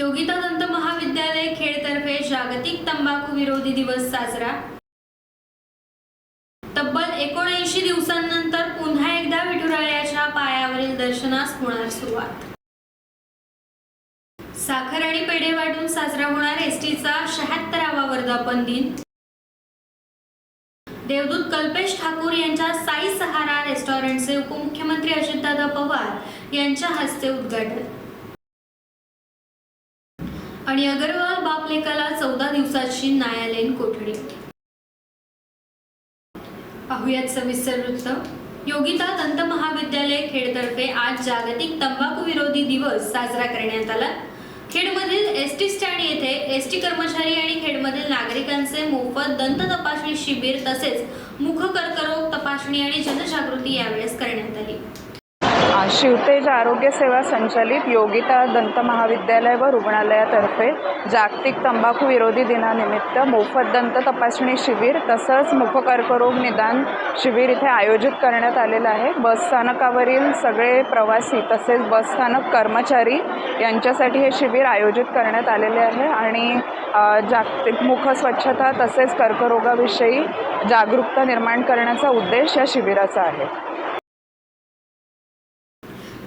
योगिता दंत महाविद्यालय खेडतर्फे जागतिक तंबाखू विरोधी दिवस साजरा. तब्बल एकोणऐंशी दिवसांनंतर पुन्हा एकदा विठुरायाच्या पायावरील दर्शनास होणार सुरुवात. साखर आणि पेढे वाटून साजरा होणार एसटीचा शहात्तरावा वर्धापन दिन. देवदूत कल्पेश ठाकूर यांच्या साई सहारा रेस्टॉरंटचे उपमुख्यमंत्री अजितदादा पवार यांच्या हस्ते उद्घाटन. आणि अगरवाल बापलेकाला चौदा दिवसाची न्यायालयीन कोठडी. पाहुयात सविस्तर वृत्त. योगिता दंत महाविद्यालय खेडतर्फे आज जागतिक तंबाखू विरोधी दिवस साजरा करण्यात आला. खेडमधील एस टी स्टँड येथे एस टी कर्मचारी आणि खेडमधील नागरिकांचे मोफत दंत तपासणी शिबिर तसेच मुख कर्करोग तपासणी आणि जनजागृती यावेळेस करण्यात आली. शिवतेज आरोग्य सेवा संचलित योगिता दंत महाविद्यालय व रुग्णालयातर्फे जागतिक तंबाखू विरोधी दिनानिमित्त मोफत दंत तपासणी शिबिर तसंच मुखकर्करोग निदान शिबिर इथे आयोजित करण्यात आलेलं आहे. बस स्थानकावरील सगळे प्रवासी तसेच बस स्थानक कर्मचारी यांच्यासाठी हे शिबिर आयोजित करण्यात आलेले आहे आणि जागतिक मुख स्वच्छता तसेच कर्करोगाविषयी जागरूकता निर्माण करण्याचा उद्देश या शिबिराचा आहे.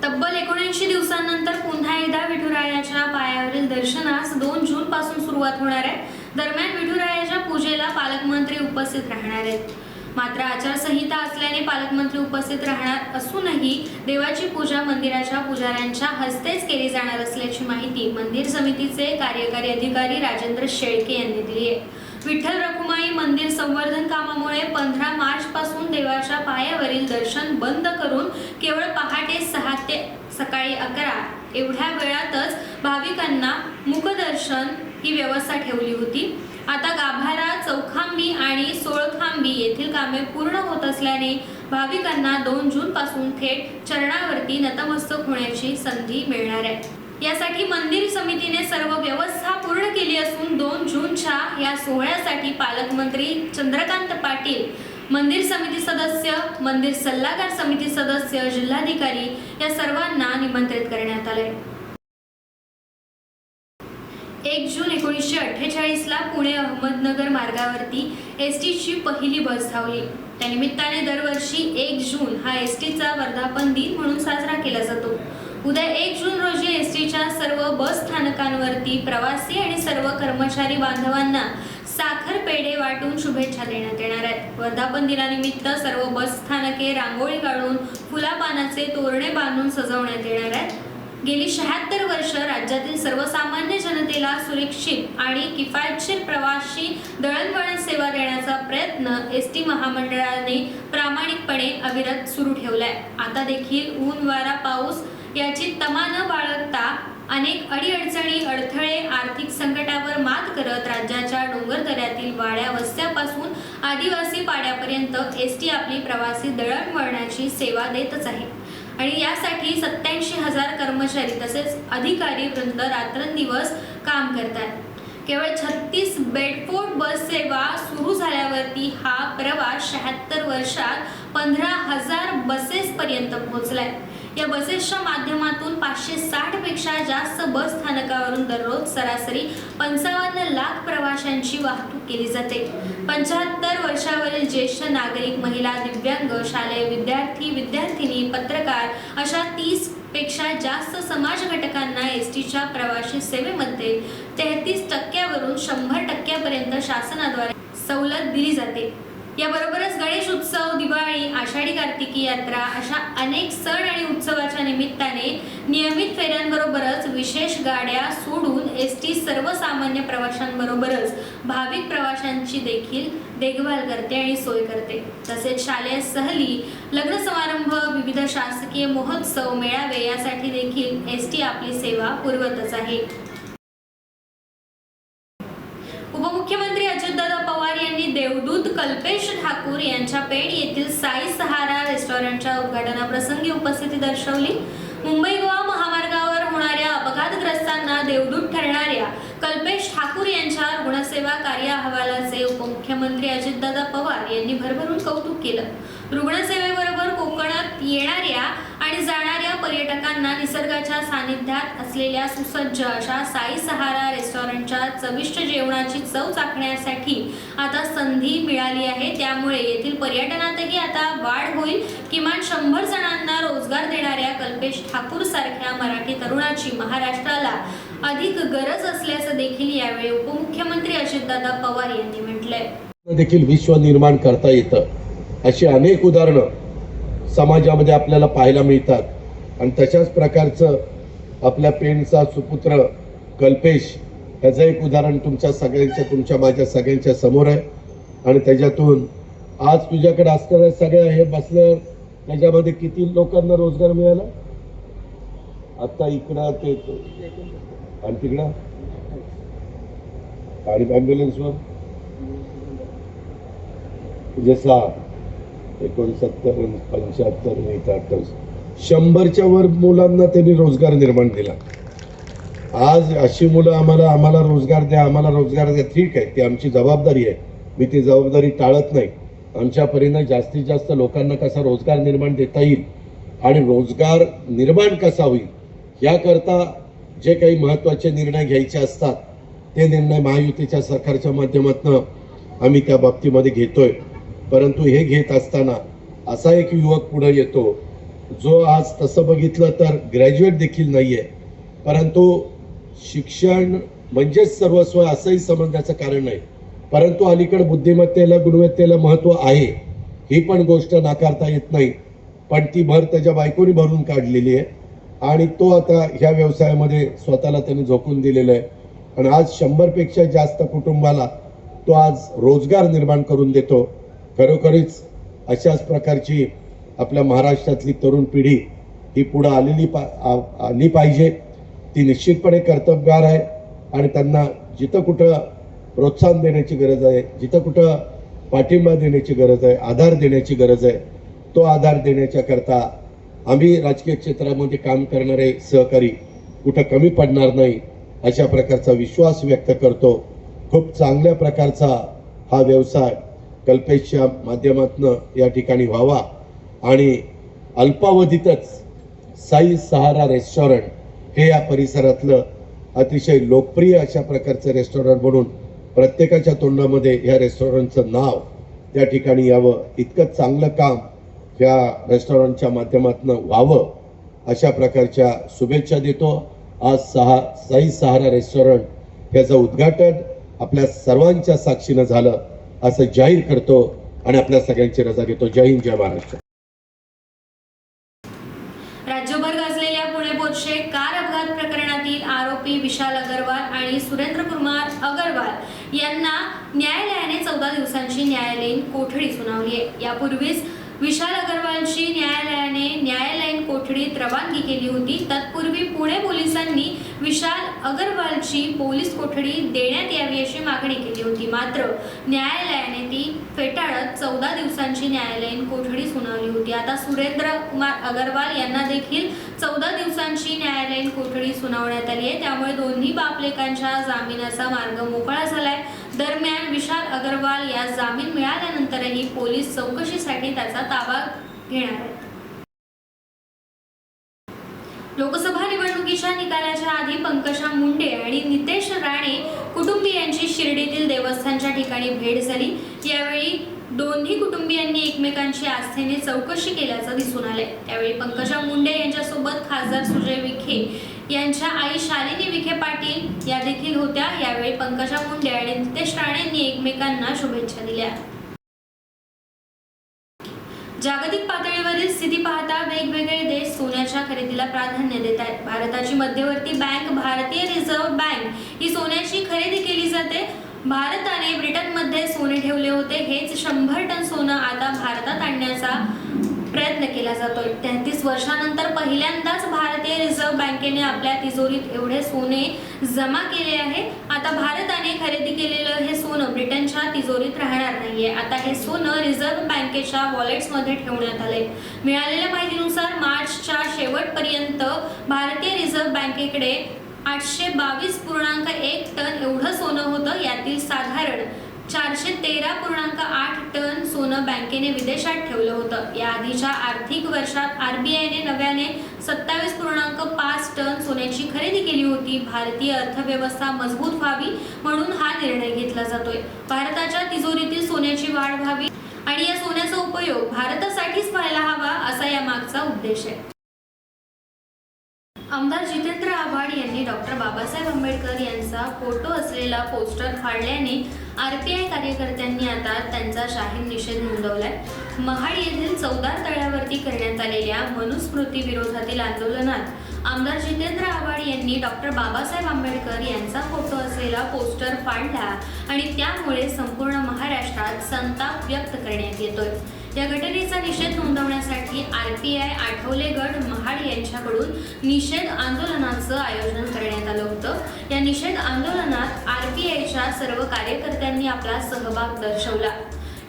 तब्बल एकोणऐंशी दिवसांनंतर पुन्हा एकदा विठुरायाच्या पायावरील दर्शनास दोन जून पासून सुरुवात होणार आहे. दरम्यान विठुरायाच्या पूजेला पालकमंत्री उपस्थित राहणार आहेत. मात्र आचारसंहिता असल्याने पालकमंत्री उपस्थित राहणार असूनही देवाची पूजा मंदिराच्या पुजाऱ्यांच्या हस्तेच केली जाणार असल्याची माहिती मंदिर समितीचे कार्यकारी अधिकारी राजेंद्र शेळके यांनी दिली आहे. विठ्ठल रखुमाई मंदिर संवर्धन कामामुळे पंधरा मार्च पासून देवाच्या पायावरील दर्शन बंद करून केवळ पहाटे सहा ते सकाळी अकरा. एवढ्या वेळातच भाविकांना मुखदर्शन ही व्यवस्था ठेवली होती. आता गाभारा चौखांबी आणि सोळखांबी येथील कामे पूर्ण होत असल्याने भाविकांना दोन जून पासून थेट चरणावरती नतमस्तक होण्याची संधी मिळणार आहे. यासाठी मंदिर समितीने सर्व व्यवस्था पूर्ण केली असून दोन जूनच्या या सोहळ्यासाठी पालकमंत्री चंद्रकांत पाटील मंदिर समिती सदस्य मंदिर सल्लागार समिती सदस्य जिल्हाधिकारी या सर्वांना निमंत्रित करण्यात आले. एक जून एकोणीसशे अठ्ठेचाळीसला पुणे अहमदनगर मार्गावरती एस टीची पहिली बस धावली. त्यानिमित्ताने दरवर्षी एक जून हा एस टीचा वर्धापन दिन म्हणून साजरा केला जातो. उद्या एक जून रोजी एस टीच्या सर्व बस स्थानकांवरती प्रवासी आणि सर्व कर्मचारी बांधवांना साखर पेढे वाटून शुभेच्छा देण्यात येणार आहेत. वर्धापन दिनानिमित्त सर्व बस स्थानके रांगोळी काढून फुलापानाचे तोरणे बांधून सजवण्यात येणार आहेत. गेली शहात्तर वर्ष राज्यातील सर्वसामान्य जनतेला सुरक्षित आणि किफायतशीर प्रवासी दळणवळण सेवा देण्याचा प्रयत्न एस टी महामंडळाने प्रामाणिकपणे अविरत सुरू ठेवला आहे आता देखील ऊन वारा पाऊस याची तमा न बाळगता अनेक अडीअडचणी अडथळे आर्थिक संकटावर मात करत राज्याच्या डोंगरदऱ्यातील वाड्या वस्त्यापासून आदिवासी पाड्यापर्यंत एस टी आपली प्रवासी दळणवळणाची सेवा देतच आहे. आणि यासाठी सत्याऐंशी हजार कर्मचारी तसेच अधिकारी वृंद रात्रंदिवस काम करतात. केवळ छत्तीस बेडफोर्ड बस सेवा सुरू झाल्यावरती हा प्रवास शहात्तर वर्षात पंधरा हजार बसेसपर्यंत पोहोचलाय. या बसेसच्या माध्यमातून पाचशे साठपेक्षा जास्त बस स्थानकावरून दररोज सरासरी पंचावन्न लाख प्रवाशांची वाहतूक केली जाते. पंच्याहत्तर वर्षावरील ज्येष्ठ नागरिक महिला दिव्यांग शालेय विद्यार्थी विद्यार्थिनी पत्रकार अशा तीसपेक्षा जास्त समाज घटकांना एस टीच्या प्रवाशी सेवेमध्ये तेहतीस टक्क्यावरून शंभर टक्क्यापर्यंत शासनाद्वारे सवलत दिली जाते. याबरोबरच गणेश उत्सव दिवाळी आषाढी कार्तिकी यात्रा अशा अनेक सण आणि उत्सवाच्या निमित्ताने नियमित फेऱ्यांबरोबरच विशेष गाड्या सोडून एस टी सर्वसामान्य प्रवाशांबरोबरच भाविक प्रवाशांची देखील देखभाल करते आणि सोय करते. तसेच शालेय सहली लग्न समारंभ विविध शासकीय महोत्सव मेळावे यासाठी देखील एस टी आपली सेवा पुरवतच आहे उपमुख्यमंत्री अजितदादा पवार यांनी देवदूत कल्पेश ठाकूर यांच्या पेण येथील साई सहारा रेस्टॉरंटच्या उद्घाटनाप्रसंगी उपस्थिती दर्शवली. मुंबई गोवा महामार्गावर होणाऱ्या अपघातग्रस्तांना देवदूत ठरणाऱ्या कल्पेश ठाकूर यांच्या रुग्णसेवा कार्य अहवालाचे उपमुख्यमंत्री अजितदादा पवार यांनी भरभरून कौतुक केलं. रुग्णसेवेबरोबर कोकणात येणाऱ्या आणि जाणाऱ्या पर्यटकांना निसर्गाच्या सानिध्यात असलेल्या सुसज्ज अशा साई सहारा रेस्टॉरंटच्या चविष्ट जेवणाची चव चाखण्यासाठी आता संधी मिळाली आहे. त्यामुळे येथील पर्यटनातही आता वाढ होईल. किमान शंभर जणांना रोजगार देणाऱ्या कल्पेश ठाकूर सारख्या मराठी तरुणाची महाराष्ट्राला अधिक गरज असल्याचं देखील यावेळी उपमुख्यमंत्री अजितदादा पवार यांनी म्हटलंय. देखील विश्व निर्माण करता येतं. अशी अनेक उदाहरणं समाजामध्ये आपल्याला पाहायला मिळतात. आणि तशाच प्रकारचं आपल्या पेणचा सुपुत्र कल्पेश ह्याचं एक उदाहरण तुमच्या सगळ्यांच्या तुमच्या माझ्या सगळ्यांच्या समोर आहे. आणि त्याच्यातून आज तुझ्याकडे असणाऱ्या सगळ्या हे बसल्यावर त्याच्यामध्ये किती लोकांना रोजगार मिळाला? आता इकडं ते आणि तिकडं? आणि ॲम्ब्युलन्सवर जसा एकोणसत्तर पंच्याहत्तर अठ्ठावीस शंभरच्या वर मुलांना त्यांनी रोजगार निर्माण दिला. आज अशी मुलं आम्हाला आम्हाला रोजगार द्या आम्हाला रोजगार द्या. ठीक आहे ती आमची जबाबदारी आहे. मी ती जबाबदारी टाळत नाही. आमच्या परीनं जास्तीत जास्त लोकांना कसा रोजगार निर्माण देता येईल आणि रोजगार निर्माण कसा होईल याकरता जे काही महत्त्वाचे निर्णय घ्यायचे असतात ते निर्णय महायुतीच्या सरकारच्या माध्यमातून आम्ही त्या बाबतीमध्ये घेतोय. परंतु हे घेत असताना असा एक युवक पुढे येतो. जो आज तसं बघितलं तर ग्रॅज्युएट देखील नाही आहे परंतु शिक्षण म्हणजेच सर्वस्व असंही समजण्याचं कारण नाही. परंतु अलीकडे बुद्धिमत्तेला गुणवत्तेला महत्त्व आहे. ही पण गोष्ट नाकारता येत नाही. पण ती भर त्याच्या बायकोनी भरून काढलेली आहे. आणि तो आता ह्या व्यवसायामध्ये स्वतःला त्याने झोकून दिलेलं आहे. आणि आज शंभरपेक्षा जास्त कुटुंबाला तो आज रोजगार निर्माण करून देतो. खरोखरीच अशाच प्रकारची आपल्या महाराष्ट्रातली तरुण पिढी ही पुढं आलेली पा आ- आली पाहिजे. ती निश्चितपणे कर्तबगार आहे आणि त्यांना जिथं कुठं प्रोत्साहन देण्याची गरज आहे जिथं कुठं पाठिंबा देण्याची गरज आहे आधार देण्याची गरज आहे तो आधार देण्याच्याकरता आम्ही राजकीय क्षेत्रामध्ये काम करणारे सहकारी कुठं कमी पडणार नाही अशा प्रकारचा विश्वास व्यक्त करतो. खूप चांगल्या प्रकारचा हा व्यवसाय कल्पेशच्या माध्यमातून या ठिकाणी व्हावा. आणि अल्पावधीतच साई सहारा रेस्टॉरंट हे या परिसरातलं अतिशय लोकप्रिय अशा प्रकारचं रेस्टॉरंट म्हणून प्रत्येकाच्या तोंडामध्ये या रेस्टॉरंटचं नाव त्या ठिकाणी यावं. इतकं चांगलं काम या रेस्टॉरंटच्या माध्यमातून व्हावं अशा प्रकारच्या शुभेच्छा देतो. आज सहा साई सहारा रेस्टॉरंट याचं उद्घाटन आपल्या सर्वांच्या साक्षीनं झालं. असं जाहीर करतो आणि आपल्या सगळ्यांची रजा घेतो. जय हिंद जय महाराष्ट्र. राज्यभर गाजलेल्या पुणे पोचे कार अपघात प्रकरणातील आरोपी विशाल अगरवाल आणि सुरेंद्र कुमार अगरवाल यांना न्यायालयाने चौदा दिवसांची न्यायालयीन कोठडी सुनावली आहे. यापूर्वीच विशाल अगरवालची न्यायालयाने न्याय कोठडीत रवानगी केली होती. तत्पूर्वी पुणे पोलिसांनी विशाल अगरवालची पोलीस कोठडी देण्यात यावी अशी मागणी केली होती. मात्र न्यायालयाने ती फेटाळत चौदा दिवसांची न्यायालयीन कोठडी सुनावली होती. आता सुरेंद्र कुमार अगरवाल यांना देखील चौदा दिवसांची न्यायालयीन कोठडी सुनावण्यात आली आहे. त्यामुळे दोन्ही बापलेकांच्या जामिनाचा मार्ग मोकळा झालाय. दरम्यान विशाल अगरवाल या जामीन मिळाल्यानंतरही पोलीस चौकशीसाठी त्याचा ताबा घेणार आहेत. लोकसभा निवडणुकीच्या निकालाच्या आधी पंकजा मुंडे आणि नितेश राणे कुटुंबियांची शिर्डीतील देवस्थानच्या ठिकाणी भेट झाली. यावेळी दोन्ही कुटुंबियांनी एकमेकांची आस्थेने चौकशी केल्याचं दिसून आलंय. त्यावेळी पंकजा मुंडे यांच्यासोबत खासदार सुजय विखे यांच्या आई शालिनी विखे पाटील या देखील होत्या. यावेळी पंकजा मुंडे आणि नितेश राणेंनी एकमेकांना शुभेच्छा दिल्या. जागतिक पातळीवरील स्थिती पाहता वेगवेगळे देश सोन्याच्या खरेदीला प्राधान्य देत आहेत. भारताची मध्यवर्ती बँक भारतीय रिझर्व्ह बँक ही सोन्याची खरेदी केली जाते. भारताने ब्रिटनमध्ये सोने ठेवले होते. हेच शंभर टन सोनं आता भारतात आणण्याचा प्रयत्न केला जातोय. तेहतीस वर्षानंतर पहिल्यांदाच भारतीय रिझर्व्ह बँकेने आपल्या तिजोरीत एवढे सोने जमा केले आहे. आता भारताने खरेदी केलेलं हे सोनं ब्रिटनच्या तिजोरीत राहणार नाहीये. आता हे सोनं रिझर्व्ह बँकेच्या वॉलेट्समध्ये ठेवण्यात आले मिळालेल्या माहितीनुसार मार्चच्या शेवटपर्यंत भारतीय रिझर्व्ह बँकेकडे आठशे बावीस पूर्णांक एक टन एवढं सोनं होतं. यातील साधारण चारशे तेरा पूर्णांक आठ टन सोनं बँकेने विदेशात ठेवलं होतं. या आधीच्या आर्थिक वर्षात आरबीआयने नव्याने सत्तावीस पूर्णांक पाच टन सोन्याची खरेदी केली होती. भारतीय अर्थव्यवस्था मजबूत व्हावी म्हणून हा निर्णय घेतला जातोय. भारताच्या तिजोरीतील सोन्याची वाढ व्हावी आणि या सोन्याचा उपयोग भारतासाठीच व्हायला हवा असा या मागचा उद्देश आहे. आमदार जितेंद्र आव्हाड यांनी डॉक्टर बाबासाहेब आंबेडकर यांचा फोटो असलेला पोस्टर फाडल्याने आर पी आय कार्यकर्त्यांनी आता त्यांचा शाहीन निषेध नोंदवलाय. महाड येथील चौदार तळ्यावरती करण्यात आलेल्या मनुस्मृती विरोधातील आंदोलनात आमदार जितेंद्र आव्हाड यांनी डॉक्टर बाबासाहेब आंबेडकर यांचा फोटो असलेला पोस्टर फाडला आणि त्यामुळे संपूर्ण महाराष्ट्रात संताप व्यक्त करण्यात येतोय. या घटनेचा निषेध नोंदवण्यासाठी आर पी आय आठवले गड महाड यांच्याकडून निषेध आंदोलनाचं आयोजन करण्यात आलं होतं. या निषेध आंदोलनात आर पी आयच्या सर्व कार्यकर्त्यांनी आपला सहभाग दर्शवला.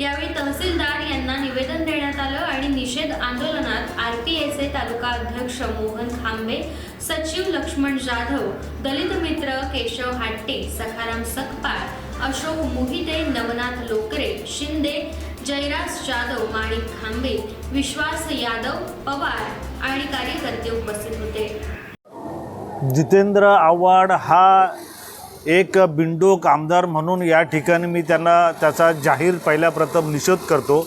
यावेळी तहसीलदार यांना निवेदन देण्यात आलं आणि निषेध आंदोलनात आर पी आयचे तालुका अध्यक्ष मोहन खांबे सचिव लक्ष्मण जाधव दलित मित्र केशव हाट्टे सखाराम सकपाळ अशोक मोहिते नवनाथ लोकरे शिंदे जयराज जाधव माणिक खांबे विश्वास यादव पवार आणि कार्यकर्ते उपस्थित होते. जितेंद्र आव्हाड हा एक बिंडोक आमदार म्हणून या ठिकाणी मी त्यांना त्याचा जाहीर पहिल्या प्रथम निषेध करतो.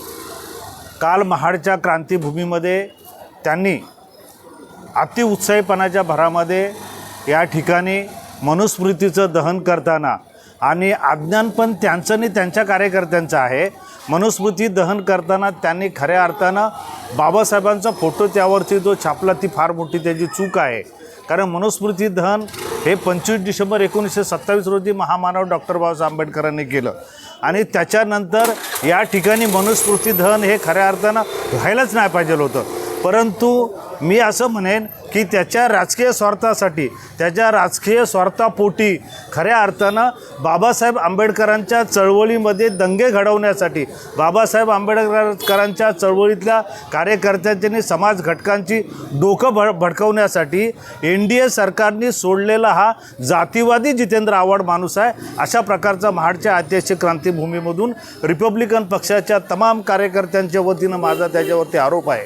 काल महाडच्या क्रांतीभूमीमध्ये त्यांनी अतिउत्साहीपणाच्या भरामध्ये या ठिकाणी मनुस्मृतीचं दहन करताना आणि अज्ञान पण त्यांचं आणि त्यांच्या कार्यकर्त्यांचं आहे. मनुस्मृती दहन करताना त्यांनी खऱ्या अर्थानं बाबासाहेबांचा फोटो त्यावरती जो छापला ती फार मोठी त्याची चूक आहे. कारण मनुस्मृती दहन हे पंचवीस डिसेंबर एकोणीसशे सत्तावीस रोजी महामानव डॉक्टर बाबासाहेब आंबेडकरांनी केलं. आणि त्याच्यानंतर या ठिकाणी मनुस्मृती दहन हे खऱ्या अर्थानं व्हायलाच नाही पाहिजे होतं. परंतु मी असं म्हणेन की त्याच्या राजकीय स्वार्थासाठी त्याच्या राजकीय स्वार्थापोटी खऱ्या अर्थानं बाबासाहेब आंबेडकरांच्या चळवळीमध्ये दंगे घडवण्यासाठी बाबासाहेब आंबेडकरांच्या चळवळीतल्या कार्यकर्त्यांनी समाज घटकांची डोकं भड भडकवण्यासाठी एन डी ए सरकारने सोडलेला हा जातीवादी जितेंद्र आव्हाड माणूस आहे. अशा प्रकारचा महाडच्या ऐतिहासिक क्रांतीभूमीमधून रिपब्लिकन पक्षाच्या तमाम कार्यकर्त्यांच्या वतीनं माझा त्याच्यावरती आरोप आहे.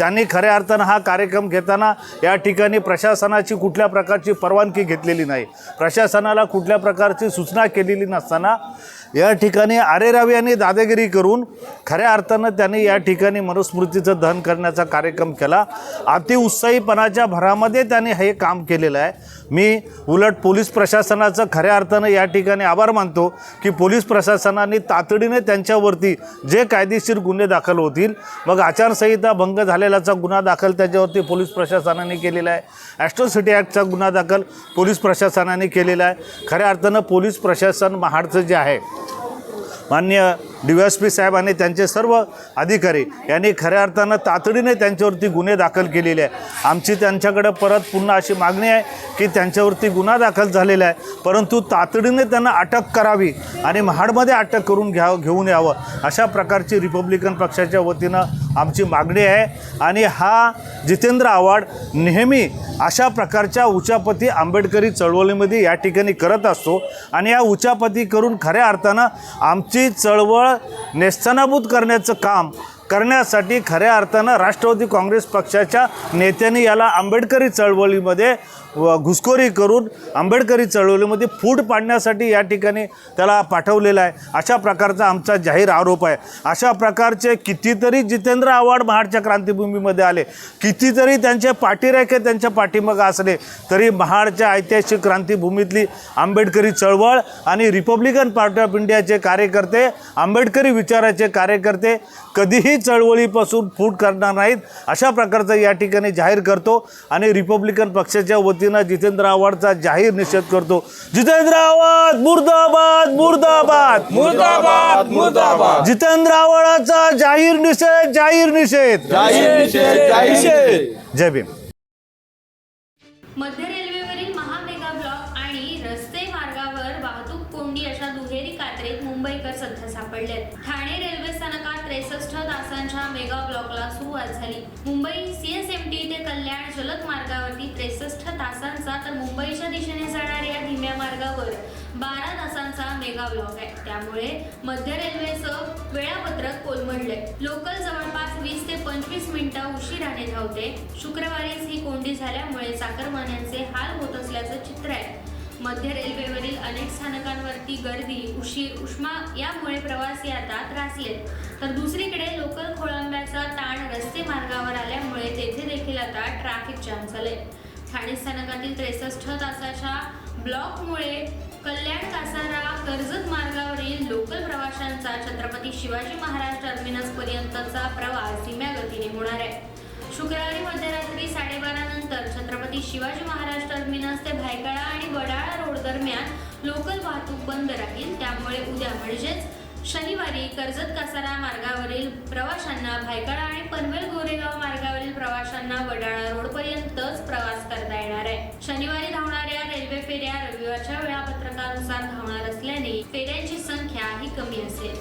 त्यांनी खऱ्या अर्थानं हा कार्यक्रम घेताना या ठिकाणी प्रशासनाची कुठल्या प्रकारची परवानगी घेतलेली नाही. प्रशासनाला कुठल्या प्रकारची सूचना केलेली नसताना या ठिकाणी आरेरावी यांनी दादागिरी करून खऱ्या अर्थानं त्यांनी या ठिकाणी मनुस्मृतीचं दहन करण्याचा कार्यक्रम केला. अतिउत्साहीपणाच्या भरामध्ये त्यांनी हे काम केलेलं आहे. मी उलट पोलीस प्रशासनाचं खऱ्या अर्थानं या ठिकाणी आभार मानतो की पोलीस प्रशासनाने तातडीने त्यांच्यावरती जे कायदेशीर गुन्हे दाखल होतील मग आचारसंहिता भंग झालेल्याचा गुन्हा दाखल त्याच्यावरती पोलीस प्रशासनाने केलेला आहे. ॲस्ट्रोसिटी ॲक्टचा गुन्हा दाखल पोलीस प्रशासनाने केलेला आहे. खऱ्या अर्थानं पोलीस प्रशासन महाडचं जे आहे मान्य डी एस पी साहेब आणि त्यांचे सर्व अधिकारी यांनी खऱ्या अर्थानं तातडीने त्यांच्यावरती गुन्हे दाखल केलेले आहे आमची त्यांच्याकडे परत पुन्हा अशी मागणी आहे की त्यांच्यावरती गुन्हा दाखल झालेला आहे. परंतु तातडीने त्यांना अटक करावी आणि महाडमध्ये अटक करून घ्या घेऊन यावं अशा प्रकारची रिपब्लिकन पक्षाच्या वतीनं आमची मागणी आहे. आणि हा जितेंद्र आव्हाड नेहमी अशा प्रकारच्या उचापती आंबेडकरी चळवळीमध्ये या ठिकाणी करत असतो. आणि या उचापती करून खऱ्या अर्थानं आमची चळवळ नेस्तनाबूत करण्याचं काम करण्यासाठी खऱ्या अर्थानं राष्ट्रवादी काँग्रेस पक्षाच्या नेत्यांनी याला आंबेडकरी चळवळीमध्ये व घुसखोरी करून आंबेडकरी चळवळीमध्ये फूट पाडण्यासाठी या ठिकाणी त्याला पाठवलेला आहे. अशा प्रकारचा आमचा जाहीर आरोप आहे. अशा प्रकारचे कितीतरी जितेंद्र आव्हाड महाडच्या क्रांतीभूमीमध्ये आले. कितीतरी त्यांचे पाठीरेखे त्यांच्या पाठीमागं असले तरी महाडच्या ऐतिहासिक क्रांतीभूमीतली आंबेडकरी चळवळ आणि रिपब्लिकन पार्टी ऑफ इंडियाचे कार्यकर्ते आंबेडकरी विचाराचे कार्यकर्ते कधीही चळवळीपासून फूट करणार नाहीत. अशा प्रकारचं या ठिकाणी जाहीर करतो आणि रिपब्लिकन पक्षाच्या वतीनं जितेंद्र आव्हाडचा जाहीर निषेध करतो. जितेंद्र आव्हाड मुर्दाबाद मुर्दाबाद. मुर्दाबाद मुर्दाबाद. जितेंद्र आव्हाडाचा जाहीर निषेध जाहीर निषेध. जाहीर निषेध जाहीर निषेध. जय भीम. ते जलद मार्गावरती त्रेसष्ट तासांचा तर मुंबईच्या दिशेने जाणाऱ्या धीम्या मार्गावर बारा तासांचा मेगा ब्लॉक आहे. त्यामुळे मध्य रेल्वेचं वेळापत्रक कोलमडलंय. लोकल जवळपास वीस ते पंचवीस मिनिटं उशिराने धावते. शुक्रवारीच ही कोंडी झाल्यामुळे चाकरमान्यांचे हाल होत असल्याचं चित्र आहे. मध्य रेल्वेवरील अनेक स्थानकांवरती गर्दी उशीर उष्मा यामुळे प्रवासी आता त्रासलेत. तर दुसरीकडे लोकल खोळंब्याचा ताण रस्ते मार्गावर आल्यामुळे तेथे देखील आता ट्रॅफिक जाम झाले ठाणे स्थानकातील त्रेसष्ट तासाच्या ब्लॉकमुळे कल्याण कासारा कर्जत मार्गावरील लोकल प्रवाशांचा छत्रपती शिवाजी महाराज टर्मिनस पर्यंतचा प्रवास धीम्या गतीने होणार आहे. शुक्रवारी मध्यरात्री साडेबारा नंतर छत्रपती शिवाजी महाराज टर्मिनस ते भायखळा आणि वडाळा रोड दरम्यान लोकल वाहतूक बंद राहील. त्यामुळे उद्या म्हणजेच शनिवारी कर्जत कासारा मार्गावरील प्रवाशांना भायखळा आणि पनवेल गोरेगाव मार्गावरील प्रवाशांना वडाळा रोड पर्यंतच प्रवास करता येणार आहे. शनिवारी धावणाऱ्या रेल्वे फेऱ्या रविवारच्या वेळापत्रकानुसार धावणार असल्याने फेऱ्यांची संख्या ही कमी असेल.